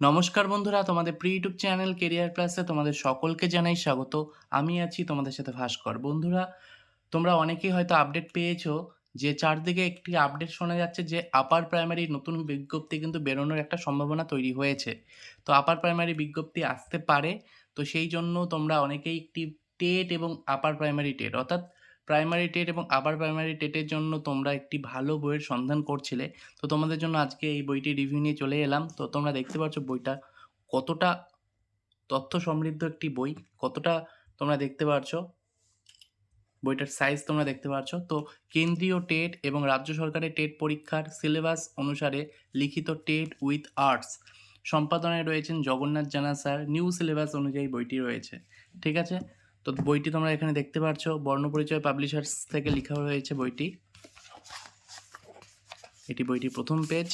নমস্কার বন্ধুরা, তোমাদের প্রি ইউটিউব চ্যানেল কেরিয়ার প্লাসে তোমাদের সকলকে জানাই স্বাগত। আমি আছি তোমাদের সাথে ভাস্কর। বন্ধুরা, তোমরা অনেকেই হয়তো আপডেট পেয়েছ যে চারদিকে একটি আপডেট শোনা যাচ্ছে যে আপার প্রাইমারি নতুন বিজ্ঞপ্তি কিন্তু বেরোনোর একটা সম্ভাবনা তৈরি হয়েছে। তো আপার প্রাইমারি বিজ্ঞপ্তি আসতে পারে, তো সেই জন্য তোমরা অনেকেই একটি টেট এবং আপার প্রাইমারি টেট অর্থাৎ প্রাইমারি টেট এবং আবার প্রাইমারি টেটের জন্য তোমরা একটি ভালো বইয়ের সন্ধান করছিলে। তো তোমাদের জন্য আজকে এই বইটি রিভিউ নিয়ে চলে এলাম। তো তোমরা দেখতে পাচ্ছ বইটা কতটা তথ্য সমৃদ্ধ একটি বই, কতটা তোমরা দেখতে পাচ্ছ বইটার সাইজ তোমরা দেখতে পাচ্ছ তো কেন্দ্রীয় টেট এবং রাজ্য সরকারের টেট পরীক্ষার সিলেবাস অনুসারে লিখিত টেট উইথ আর্টস সম্পাদনায় রয়েছেন জগন্নাথ জানা স্যার নিউ সিলেবাস অনুযায়ী বইটি রয়েছে। ঠিক আছে? তো বইটি তোমরা এখানে দেখতে পাচ্ছ বর্ণপরিচয় পাবলিশার্স থেকে লেখা হয়েছে বইটি। এটি বইটির প্রথম পেজ।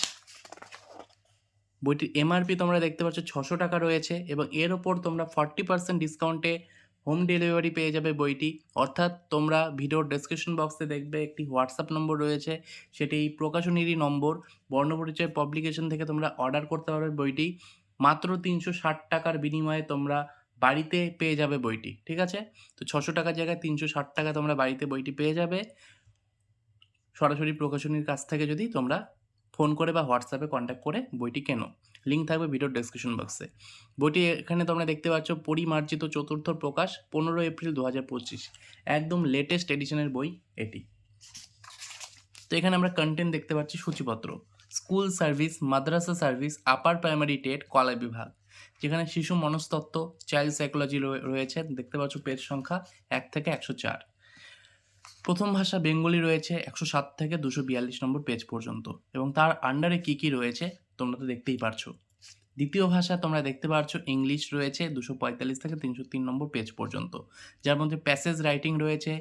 বইটির এমআরপি তোমরা দেখতে পাচ্ছ, ছশো টাকা রয়েছে এবং এর ওপর তোমরা ফর্টি পার্সেন্ট ডিসকাউন্টে হোম ডেলিভারি পেয়ে যাবে বইটি। অর্থাৎ তোমরা ভিডিওর ডেসক্রিপশন বক্সে দেখবে একটি হোয়াটসঅ্যাপ নম্বর রয়েছে, সেটি প্রকাশনীরই নম্বর। বর্ণপরিচয় পাবলিকেশন থেকে তোমরা অর্ডার করতে পারবে বইটি। মাত্র তিনশো ষাট টাকার বিনিময়ে তোমরা বাড়িতে পেয়ে যাবে বইটি, ঠিক আছে? তো ছশো টাকার জায়গায় তিনশো ষাট টাকা তোমরা বাড়িতে বইটি পেয়ে যাবে। সরাসরি প্রকাশনীর কাছ থেকে যদি তোমরা ফোন করে বা হোয়াটসঅ্যাপে কন্ট্যাক্ট করে বইটি কেনো। লিঙ্ক থাকবে ভিডিওর ডেসক্রিপশন বক্সে বইটি এখানে তোমরা দেখতে পাচ্ছ, পরিমার্জিত চতুর্থ প্রকাশ, পনেরো এপ্রিল দু হাজার পঁচিশ। একদম লেটেস্ট এডিশনের বই এটি। তো এখানে আমরা কন্টেন্ট দেখতে পাচ্ছি সূচিপত্র। স্কুল সার্ভিস মাদ্রাসা সার্ভিস আপার প্রাইমারি টেট, কলা বিভাগ। যেখানে শিশু মনস্তত্ত্ব চাইল্ড সাইকোলজি রয়েছে। দেখতে পাচ্ছ পেজ সংখ্যা এক থেকে একশো চার। প্রথম ভাষা বেঙ্গলি রয়েছে একশো সাত থেকে দুশো বিয়াল্লিশ নম্বর পেজ পর্যন্ত। এবং তার আন্ডারে কী কী রয়েছে, তোমরা তো দেখতেই পারছ। দ্বিতীয় ভাষা তোমরা দেখতে পারছ ইংলিশ রয়েছে দুশো পঁয়তাল্লিশ থেকে তিনশো তিন নম্বর পেজ পর্যন্ত। যার মধ্যে প্যাসেজ রাইটিং রয়েছে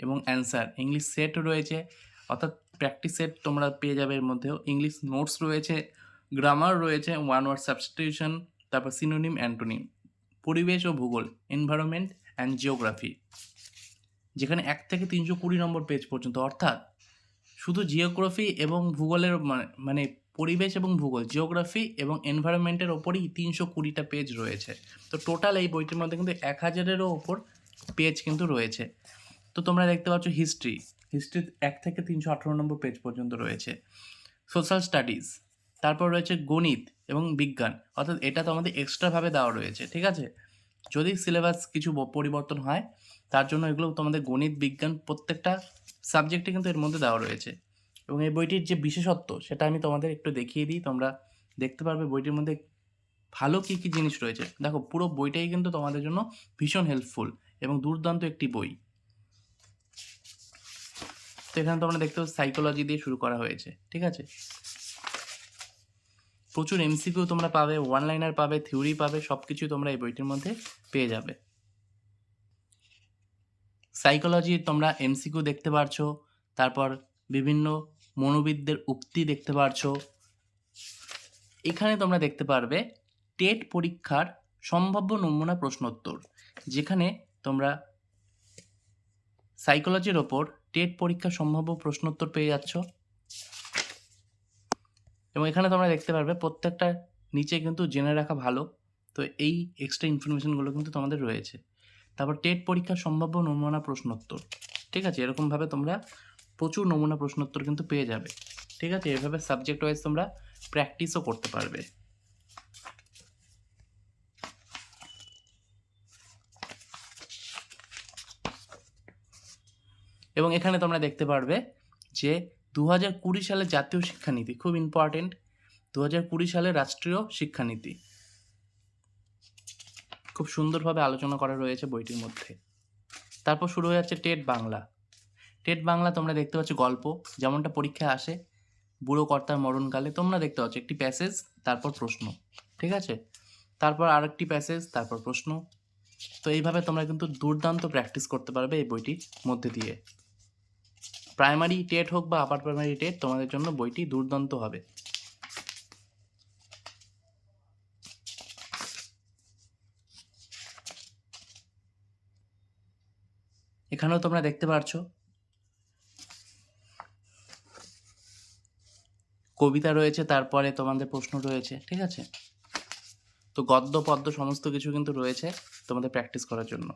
এবং অ্যান্সার ইংলিশ সেট রয়েছে। অর্থাৎ প্র্যাকটিস সেট তোমরা পেয়ে যাবে এর মধ্যেও। ইংলিশ নোটস রয়েছে গ্রামার রয়েছে ওয়ান ওয়ার্ড সাবস্টিটিউশন তারপর সিনোনিম অ্যান্টোনিম পরিবেশ ও ভূগোল এনভায়রনমেন্ট অ্যান্ড জিওগ্রাফি যেখানে এক থেকে তিনশো কুড়ি নম্বর পেজ পর্যন্ত। অর্থাৎ শুধু জিওগ্রাফি এবং ভূগোলের মানে- মানে পরিবেশ এবং ভূগোল জিওগ্রাফি এবং এনভায়রনমেন্টের ওপরই তিনশো কুড়িটা পেজ রয়েছে। তো টোটাল এই বইটির মধ্যে কিন্তু এক হাজারেরও ওপর পেজ কিন্তু রয়েছে। তো তোমরা দেখতে পাচ্ছ হিস্ট্রি হিস্ট্রি এক থেকে তিনশো আঠারো নম্বর পেজ পর্যন্ত রয়েছে। সোশ্যাল স্টাডিজ তারপর রয়েছে গণিত এবং বিজ্ঞান। অর্থাৎ এটা তো আমাদের এক্সট্রাভাবে দেওয়া রয়েছে, ঠিক আছে? যদি সিলেবাস কিছু পরিবর্তন হয়, তার জন্য এগুলো তোমাদের গণিত, বিজ্ঞান প্রত্যেকটা সাবজেক্টে কিন্তু এর মধ্যে দেওয়া রয়েছে। এবং এই বইটির যে বিশেষত্ব, সেটা আমি তোমাদের একটু দেখিয়ে দিই, তোমরা দেখতে পারবে বইটির মধ্যে ভালো কী কী জিনিস রয়েছে। দেখো, পুরো বইটাই কিন্তু তোমাদের জন্য ভীষণ হেল্পফুল এবং দুর্দান্ত একটি বই। তো এখানে তোমরা দেখতে সাইকোলজি দিয়ে শুরু করা হয়েছে, ঠিক আছে? প্রচুর এমসিকিউ তোমরা পাবে ওয়ান লাইনার পাবে থিওরি পাবে সব কিছুই তোমরা এই বইটির মধ্যে পেয়ে যাবে। সাইকোলজি তোমরা এমসিকিউ দেখতে পারছ, তারপর বিভিন্ন মনোবিদদের উক্তি দেখতে পারছ। এখানে তোমরা দেখতে পারবে, টেট পরীক্ষার সম্ভাব্য নমুনা প্রশ্নোত্তর, যেখানে তোমরা সাইকোলজির ওপর টেট পরীক্ষার সম্ভাব্য প্রশ্নোত্তর পেয়ে যাচ্ছ। এবং এখানে তোমরা দেখতে পারবে প্রত্যেকটা নিচে কিন্তু জেনে রাখা ভালো। তো এই এক্সট্রা ইনফরমেশনগুলো কিন্তু তোমাদের রয়েছে। তারপর টেট পরীক্ষার সম্ভাব্য নমুনা প্রশ্নোত্তর। ঠিক আছে? এরকমভাবে তোমরা প্রচুর নমুনা প্রশ্নোত্তর কিন্তু পেয়ে যাবে। ঠিক আছে? এভাবে সাবজেক্ট ওয়াইজ তোমরা প্র্যাকটিসও করতে পারবে। এবং এখানে তোমরা দেখতে পারবে যে দু হাজার কুড়ি সালে জাতীয় শিক্ষানীতি, খুব ইম্পর্টেন্ট দু হাজার কুড়ি সালে রাষ্ট্রীয় শিক্ষানীতি। খুব সুন্দরভাবে আলোচনা করা রয়েছে বইটির মধ্যে। তারপর শুরু হয়ে যাচ্ছে টেট বাংলা। টেট বাংলা তোমরা দেখতে পাচ্ছ গল্প, যেমনটা পরীক্ষায় আসে, বুড়ো কর্তার মরণকালে তোমরা দেখতে পাচ্ছ একটি প্যাসেজ তারপর প্রশ্ন, ঠিক আছে? তারপর আরেকটি প্যাসেজ তারপর প্রশ্ন। তো এইভাবে তোমরা কিন্তু দুর্দান্ত প্র্যাকটিস করতে পারবে এই বইটির মধ্যে দিয়ে। প্রাইমারি টেট হোক বা আপার প্রাইমারি টেট তোমাদের জন্য বইটি দুর্দান্ত হবে। এখানেও তোমরা দেখতে পারছ। কবিতা রয়েছে, তারপরে তোমাদের প্রশ্ন রয়েছে, ঠিক আছে? তো গদ্য, পদ্য সমস্ত কিছু কিন্তু রয়েছে তোমাদের প্র্যাকটিস করার জন্য।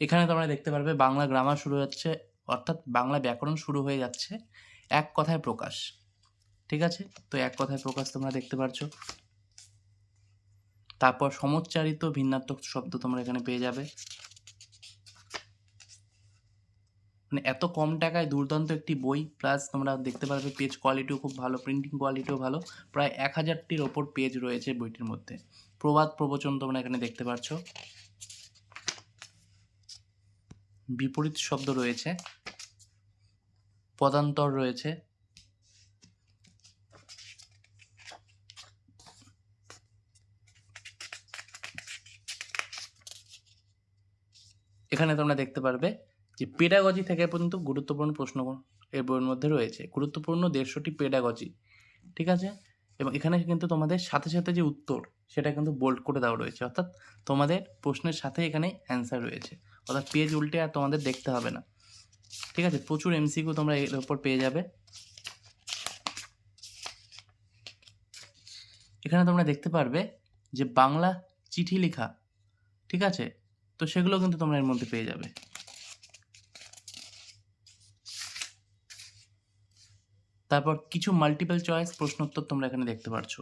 এখানে তোমরা দেখতে পারবে বাংলা গ্রামার শুরু হচ্ছে, অর্থাৎ বাংলা ব্যাকরণ শুরু হয়ে যাচ্ছে এক কথায় প্রকাশ। ঠিক আছে? তো এক কথায় প্রকাশ তোমরা দেখতে পারছ। তারপর সমচ্চারিত ভিন্নাত্মক শব্দ তোমরা এখানে পেয়ে যাবে। মানে এত কম টাকায় দুর্দান্ত একটি বই প্লাস তোমরা দেখতে পারবে পেজ কোয়ালিটিও খুব ভালো প্রিন্টিং কোয়ালিটিও ভালো। প্রায় এক হাজারটির ওপর পেজ রয়েছে বইটির মধ্যে। প্রবাদ প্রবচন তোমরা এখানে দেখতে পাচ্ছ বিপরীত শব্দ রয়েছে, পদান্তর রয়েছে, এখানে তোমরা দেখতে পারবে যে পেডাগজি থেকে পর্যন্ত গুরুত্বপূর্ণ প্রশ্ন এর বইয়ের মধ্যে রয়েছে। গুরুত্বপূর্ণ দেড়শোটি পেডাগজি ঠিক আছে? এবং এখানে কিন্তু তোমাদের সাথে সাথে যে উত্তর, সেটা কিন্তু বোল্ড করে দেওয়া রয়েছে। অর্থাৎ তোমাদের প্রশ্নের সাথে এখানে অ্যান্সার রয়েছে। অর্থাৎ পেজ উল্টে আর তোমাদের দেখতে হবে না। ঠিক আছে? প্রচুর এমসিকিউ তোমরা এর ওপর পেয়ে যাবে। এখানে তোমরা দেখতে পারবে যে বাংলা চিঠি লেখা, ঠিক আছে? তো সেগুলো কিন্তু তোমরা এর মধ্যে পেয়ে যাবে। তারপর কিছু মাল্টিপল চয়েস প্রশ্নোত্তর তোমরা এখানে দেখতে পারছ।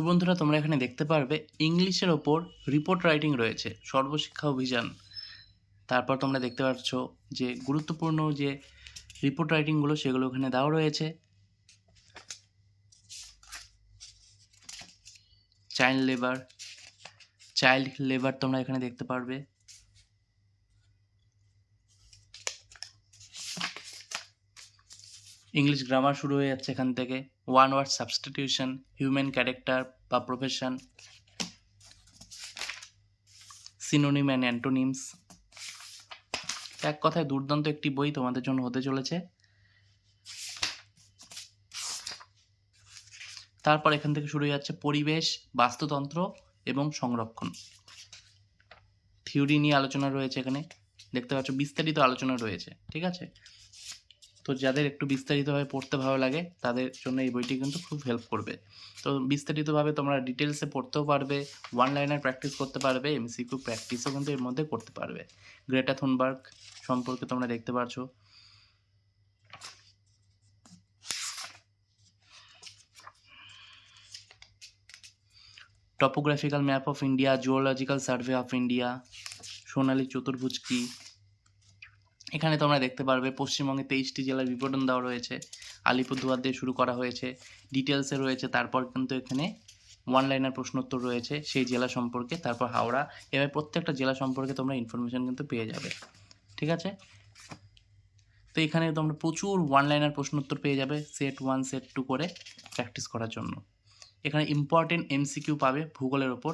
তো বন্ধুরা, তোমরা এখানে দেখতে পারবে, ইংলিশের ওপর রিপোর্ট রাইটিং রয়েছে, সর্বশিক্ষা অভিযান। তারপর তোমরা দেখতে পাচ্ছ যে, গুরুত্বপূর্ণ যে রিপোর্ট রাইটিংগুলো সেগুলো ওখানে দেওয়া রয়েছে। চাইল্ড লেবার চাইল্ড লেবার তোমরা এখানে দেখতে পারবে। ইংলিশ গ্রামার শুরু হয়ে যাচ্ছে এখান থেকে। One word substitution human character বা প্রফেশন সিনোনিম অ্যান্ড অ্যান্টোনিমস এক কথায় দুর্দান্ত একটি বই তোমাদের জন্য হতে চলেছে। তারপর এখান থেকে শুরু হয়ে যাচ্ছে পরিবেশ, বাস্তুতন্ত্র এবং সংরক্ষণ। থিওরি নিয়ে আলোচনা রয়েছে এখানে। দেখতে পাচ্ছ বিস্তারিত আলোচনা রয়েছে, ঠিক আছে? তো যাদের একটু বিস্তারিতভাবে পড়তে ভালো লাগে, তাদের জন্য এই বইটি কিন্তু খুব হেল্প করবে। তো বিস্তারিতভাবে তোমরা ডিটেলসে পড়তেও পারবে ওয়ান লাইনার প্র্যাকটিস করতে পারবে এমসিকিউ প্র্যাকটিসও কিন্তু এর মধ্যে করতে পারবে। গ্রেটা থুনবার্গ সম্পর্কে তোমরা দেখতে পারছ। Topographical map of India geological survey of India সোনালী চতুর্ভুজ কি এখানে তোমরা দেখতে পারবে পশ্চিমবঙ্গে তেইশটি জেলার বিবরণ দেওয়া রয়েছে। আলিপুরদুয়ার দিয়ে শুরু করা হয়েছে। ডিটেলসে রয়েছে, তারপর কিন্তু এখানে ওয়ান লাইনার প্রশ্নোত্তর রয়েছে, সেই জেলা সম্পর্কে, তারপর হাওড়া। এভাবে প্রত্যেকটা জেলা সম্পর্কে তোমরা ইনফরমেশন কিন্তু পেয়ে যাবে। ঠিক আছে? তো এখানে তোমরা প্রচুর ওয়ান লাইনার প্রশ্নোত্তর পেয়ে যাবে সেট ওয়ান সেট টু করে প্র্যাকটিস করার জন্য। এখানে ইম্পর্টেন্ট এমসিকিউ পাবে ভূগোলের ওপর।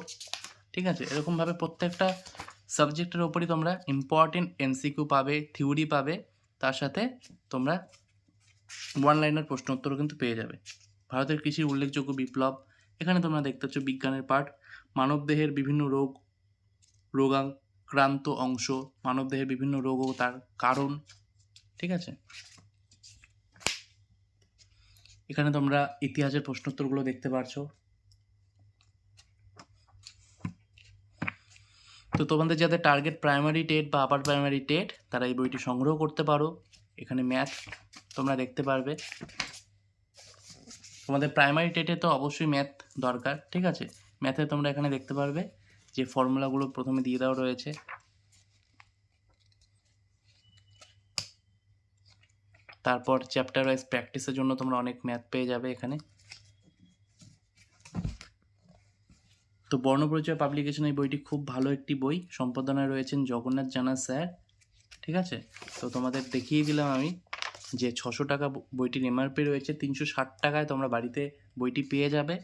ঠিক আছে? এরকমভাবে প্রত্যেকটা সাবজেক্টের ওপরই তোমরা ইম্পর্টেন্ট এমসিকিউ পাবে, থিওরি পাবে, তার সাথে তোমরা ওয়ান লাইনের প্রশ্ন উত্তরও কিন্তু পেয়ে যাবে। ভারতের কৃষির উল্লেখযোগ্য বিপ্লব, এখানে তোমরা দেখতে পাচ্ছ বিজ্ঞানের পাঠ। মানবদেহের বিভিন্ন রোগ, রোগাক্রান্ত অংশ মানবদেহের বিভিন্ন রোগ ও তার কারণ, ঠিক আছে? এখানে তোমরা ইতিহাসের প্রশ্নোত্তরগুলো দেখতে পারছ। তো তোমাদের যাদের টার্গেট প্রাইমারি টেট বা আপার প্রাইমারি টেট তারা এই বইটি সংগ্রহ করতে পারো। এখানে ম্যাথ তোমরা দেখতে পারবে। তোমাদের প্রাইমারি টেটে তো অবশ্যই ম্যাথ দরকার, ঠিক আছে? ম্যাথে তোমরা এখানে দেখতে পারবে যে ফর্মুলাগুলো প্রথমে দিয়ে দেওয়া রয়েছে। তারপর চ্যাপ্টার ওয়াইজ প্র্যাকটিসের জন্য তোমরা অনেক ম্যাথ পেয়ে যাবে এখানে। তো বর্ণপরিচয় পাবলিকেশন এই বইটি খুব ভালো একটি বই। সম্পাদনায় রয়েছেন জগন্নাথ জানা স্যার। ঠিক আছে? তো তোমাদের দেখিয়ে দিলাম আমি যে ছশো টাকা বইটির এমআরপি রয়েছে, তিনশো ষাট টাকায় তোমরা বাড়িতে বইটি পেয়ে যাবে।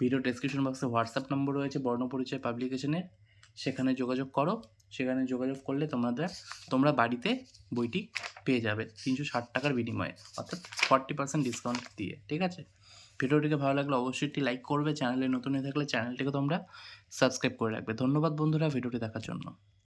ভিডিও ডেসক্রিপশন বক্সে হোয়াটসঅ্যাপ নম্বর রয়েছে বর্ণপরিচয় পাবলিকেশনের সেখানে যোগাযোগ করো। সেখানে যোগাযোগ করলে তোমাদের, তোমরা বাড়িতে বইটি পেয়ে যাবে তিনশো ষাট টাকার বিনিময়ে। অর্থাৎ ফর্টি পার্সেন্ট ডিসকাউন্ট দিয়ে। ঠিক আছে? ভিডিওটিকে ভালো লাগলে অবশ্যই একটি লাইক করবে, চ্যানেলে নতুন হয়ে থাকলে চ্যানেলটিকে তোমরা সাবস্ক্রাইব করে রাখবে। ধন্যবাদ বন্ধুরা ভিডিওটি দেখার জন্য।